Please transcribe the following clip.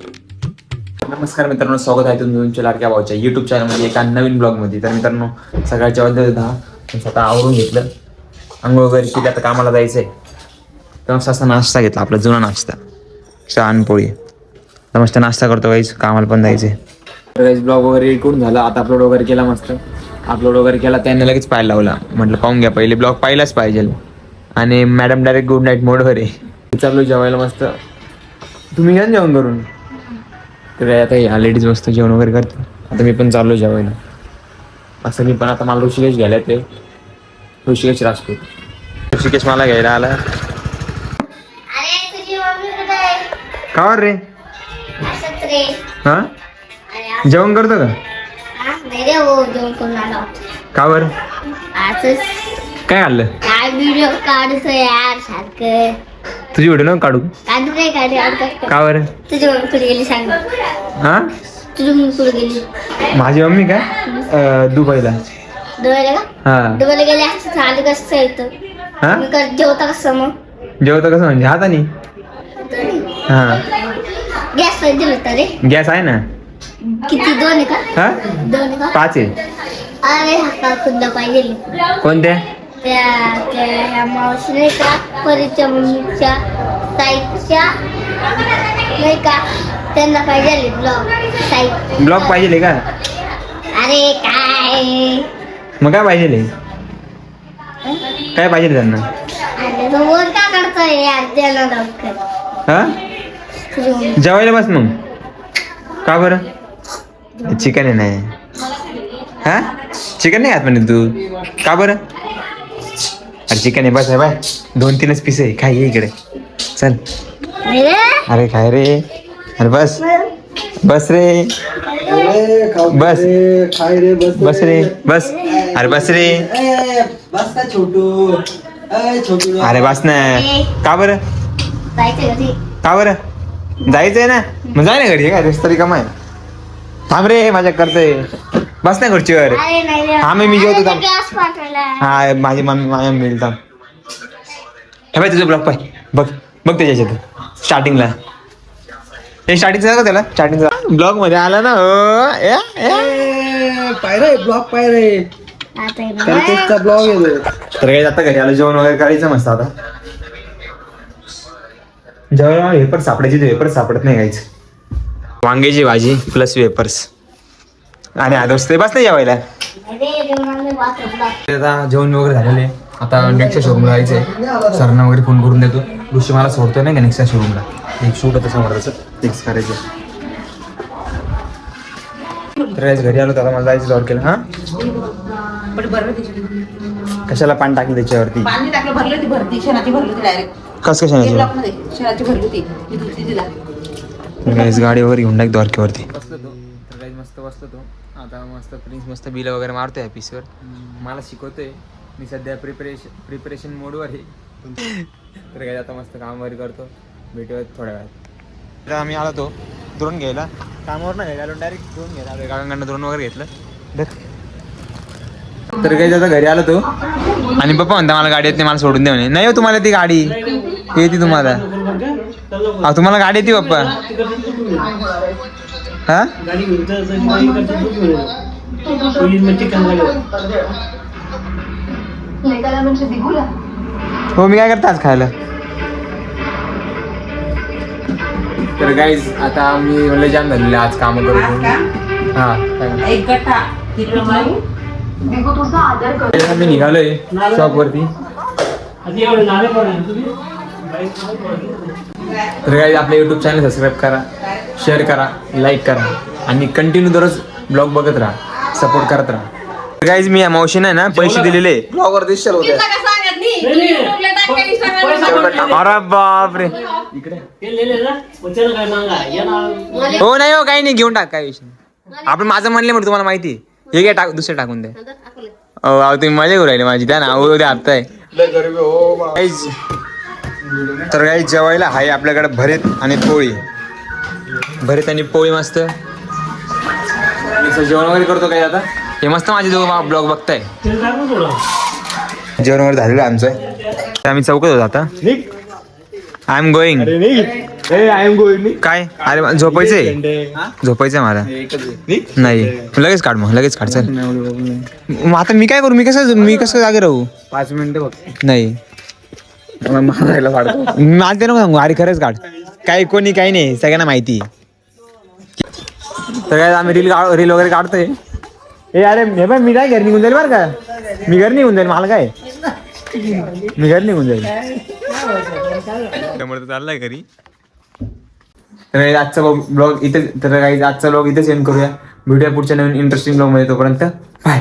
नमस्कार मित्रांनो स्वागत आहे तुम्ही तुमच्या लाडक्या भाऊच्या युट्यूब चॅनलमध्ये एका नवीन ब्लॉगमध्ये तर मित्रांनो सकाळच्या वाजले दहा स्वतः आवरून घेतलं. आंघोळ वगैरे केली आता कामाला जायचं आहे तर मस्त असा नाश्ता घेतला आपला जुना नाश्ता. चहा आणि पोळी. तर मस्त नाश्ता करतो गाईज कामाला पण जायचं आहे तर ब्लॉग वगैरे इकडून झाला आता अपलोड वगैरे केला मस्त. अपलोड वगैरे केला त्यांनी लगेच पाहायला लावला. म्हटलं पाहून घ्या पहिले ब्लॉग पाहिलाच पाहिजे. आणि मॅडम डायरेक्ट गुड नाईट मोडवर आहे. चाललो जेवायला मस्त. तुम्ही घ्या ना जेवण करून. तर काय आता या लेडीज मस्त जेवण वगैरे करते आता मी पण चाललो जेवायला. असं मी पण आता मला ऋषिकेश घ्यायला ते ऋषिकेश राजपूत. ऋषिकेश मला घ्यायला आला. अरे तुझी मम्मी कुठे आहे? का रे? हा? जेवण करतो का? हा? आला. का बर काय खाल्लं काय व्हिडिओ काढतो यार सारखं. तुझी व्हिडिओ नको काढू काढू रे काढू आता का बरं? तुझी मम्मी कुठे गेली सांग. हा? तुझी मम्मी कुठे गेली? माझी मम्मी काय? अं, दुबईला. दुबईला का? हा. दुबईला गेली कसं येतं हा? मी कर जेवता कसं मग? जेवतो कसं म्हणजे? हाताने? हा. गॅस दिलं होतं रे. गॅस आहे ना? किती? दोन आहे का? हा? दोन आहे का? पाच आहे. अरे हाता खुद्द पाहिजे. कोणत्या? त्या ह्या मावशी नाही का परीच्या मम्मीच्या ताईच्या नाही का? त्यांना पाहिजे ब्लॉग. ताई ब्लॉग पाहिजे का? अरे काय? मग काय पाहिजे काय पाहिजे त्यांना? वर का करतोय? यार त्यांना हा? जेवायला बस मग. का बरं? चिकन आहे नाही. हा? चिकन नाही खात म्हणे तू. का बरं? अरे चिकन आहे बस आहे बाय दोन तीनच पीस आहे. खाय ये इकडे. चल. अरे. खाय रे. अरे बस. बस रे. बस. खाय रे बस बस रे. बस. अरे बस रे. बस का छोटू अरे बस ना. का बरं? का बरं? जायचंय ना? मग जाय ना घरी. काय तरी कमाय थांब रे माझ्या करतोय बस ना खुर्चीवर अरे नाही रे हा, मी- मी जेवतो थांब. हा माझी मम्मी माझ्या थांब. हे बाय तुझं ब्लॉग पाय. बघ बघ त्याच्या याच्यात स्टार्टिंगला हे स्टार्टिंगचा का त्याला? स्टार्टिंगचा ब्लॉगमध्ये आला ना ए, ए. पाय रे ब्लॉक पाय रे. आता हे बघ. कॅल्टेसचा ब्लॉग येतो तर काही आता घरी आलं जेवण वगैरे करायचं मस्त आता. जेव्हा वेपर सापडायची ते वेपर सापडत नाही काहीच वांग्याची भाजी प्लस वेपर्स आणि आता ते बस नाही जेवायला. आता जेवण वगैरे झालेले. आता नेक्स्टच्या शोरूमला जायचंय. सरांना वगैरे फोन करून देतो. ऋषी मला सोडतोय नाही का नेक्स्टच्या शोरूमला एक शूट होतं समोर त्याचं. फिक्स करायचं. तर घरी आलो तर आता मला जायचं दौर केलं. हा? कशाला पाणी टाकलं त्याच्यावरती? पाणी टाकलं भरलं ती भरती शेणाची भरली होती डायरेक्ट कस कशाने ब्लॉकमध्ये शेणाची भरली होती. मी धुतली तिला गाईज गाडी वगैरे घेऊन टाक द्वारकेवरती बसलो मस्त बसलो तो. आता मस्त प्रिन्स मस्त बिल वगैरे मारतोय ऑफिसवर मला शिकवतोय. मी सध्या प्रिपरेशन प्रिपरेशन मोडवर आहे. तर काय आता मस्त काम वगैरे करतो. भेटूयात थोड्या वेळात. तर आम्ही आलो तो द्रोण घ्यायला. कामावर नाही घ्यायला डायरेक्ट द्रोण घ्यायला. काकांकडनं द्रोण वगैरे घेतलं. तर काही आता घरी आलो तो. आणि पप्पा म्हणता मला गाडी येत नाही मला सोडून दे म्हणे. नाही हो तुम्हाला ती गाडी. येते तुम्हाला. अहो तुम्हाला गाडी येते पप्पा. हा? हो मी काय करता आज खायला? तर गाईज आता मी म्हणलं जाम झालेले आज काम करून हा एक गठ्ठा. मी निघालोय शॉप वरती तर काही आपल्या युट्यूब चॅनल सबस्क्राईब करा. शेअर करा लाईक करा आणि कंटिन्यू दररोज ब्लॉग बघत राहा सपोर्ट करत राहा. गाईज मी या मावशीने ना पैसे दिलेले. ब्लॉग वर दिसशील होत्या अरे बापरे. हो नाही हो काही नाही घेऊन टाक काय विषय. आपण माझं म्हणले म्हणून तुम्हाला माहिती आहे. हे काय टाक दुसरे टाकून दे. अहो अहो, तुम्ही मजा घेऊ राहिले माझी त्या ना उद्या हप्ताय Guys, तर काही जेवायला आहे आपल्याकडे भरीत आणि पोळी. भरीत आणि पोळी मस्त. जेवण वगैरे करतो काय आता? हे मस्त माझे दोघं ब्लॉग बघताय. जेवण वगैरे झालेलं आमचं. आम्ही चौकत होतो आता. I am going I am काय? अरे झोपायचंय? झोपायचंय मला. नाही. लगेच काढ मग लगेच काढ चल. मग आता मी काय करू? मी कसं मी कसं जागे राहू? पाच मिनिटं नाही. मला नको सांगू. अरे खरंच काढ. काही कोणी काही नाही. सगळ्यांना माहिती. सगळ्या आम्ही रील रील वगैरे काढतोय. ए अरे हे पण मी काय घर निघून जाईल बरं का? मी घर निघून जाईल मला काय? मी घर निघून जाईल. त्यामुळे तर चाललाय घरी. तर guys, आजचा ब्लॉग इथे तर काही आजचा ब्लॉग इथे एंड करूया. भेटूया पुढच्या नवीन इंटरेस्टिंग ब्लॉगमध्ये तोपर्यंत. बाय